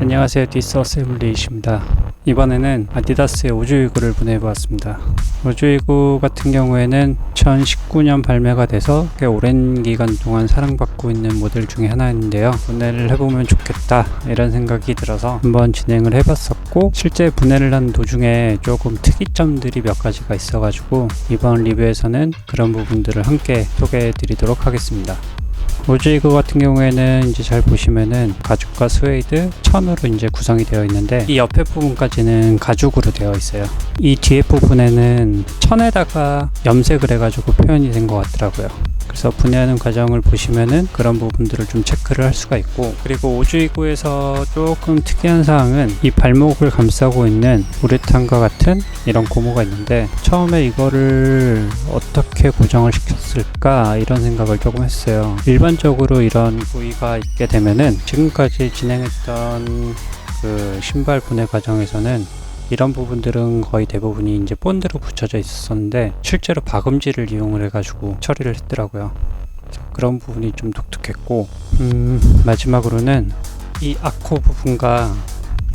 안녕하세요. 디스 어셈블리이십니다. 이번에는 아디다스의 우주이구를 분해해보았습니다. 우주이구 같은 경우에는 2019년 발매가 돼서 꽤 오랜 기간 동안 사랑받고 있는 모델 중에 하나인데요. 분해를 해보면 좋겠다 이런 생각이 들어서 한번 진행을 해봤었고 실제 분해를 한 도중에 조금 특이점들이 몇 가지가 있어가지고 이번 리뷰에서는 그런 부분들을 함께 소개해 드리도록 하겠습니다 우주이그 같은 경우에는 이제 잘 보시면은 가죽과 스웨이드, 천으로 이제 구성이 되어 있는데 이 옆에 부분까지는 가죽으로 되어 있어요. 이 뒤에 부분에는 천에다가 염색을 해가지고 표현이 된 것 같더라고요. 그래서 분해하는 과정을 보시면은 그런 부분들을 좀 체크를 할 수가 있고 그리고 오주이구에서 조금 특이한 사항은 이 발목을 감싸고 있는 우레탄과 같은 이런 고무가 있는데 처음에 이거를 어떻게 고정을 시켰을까 이런 생각을 조금 했어요. 일반적으로 이런 부위가 있게 되면은 지금까지 진행했던 그 신발 분해 과정에서는 이런 부분들은 거의 대부분이 이제 본드로 붙여져 있었는데 실제로 박음질을 이용을 해가지고 처리를 했더라고요. 그런 부분이 좀 독특했고 음, 마지막으로는 이 아코 부분과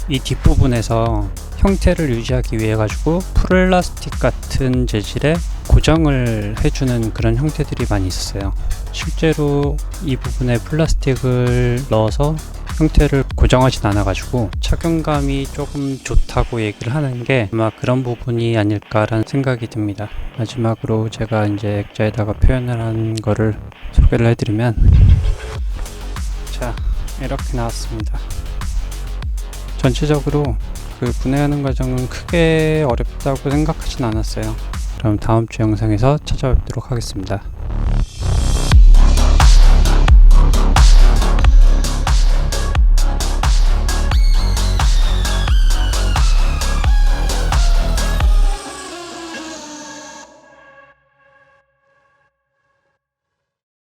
이 뒷부분에서 형태를 유지하기 위해 가지고 플라스틱 같은 재질의 고정을 해주는 그런 형태들이 많이 있었어요. 실제로 이 부분에 플라스틱을 넣어서 형태를 고정하진 않아가지고 착용감이 조금 좋다고 얘기를 하는 게 아마 그런 부분이 아닐까라는 생각이 듭니다. 마지막으로 제가 이제 액자에다가 표현을 한 거를 소개를 해드리면 자 이렇게 나왔습니다. 전체적으로 그 분해하는 과정은 크게 어렵다고 생각하진 않았어요. 그럼 다음 주 영상에서 찾아뵙도록 하겠습니다.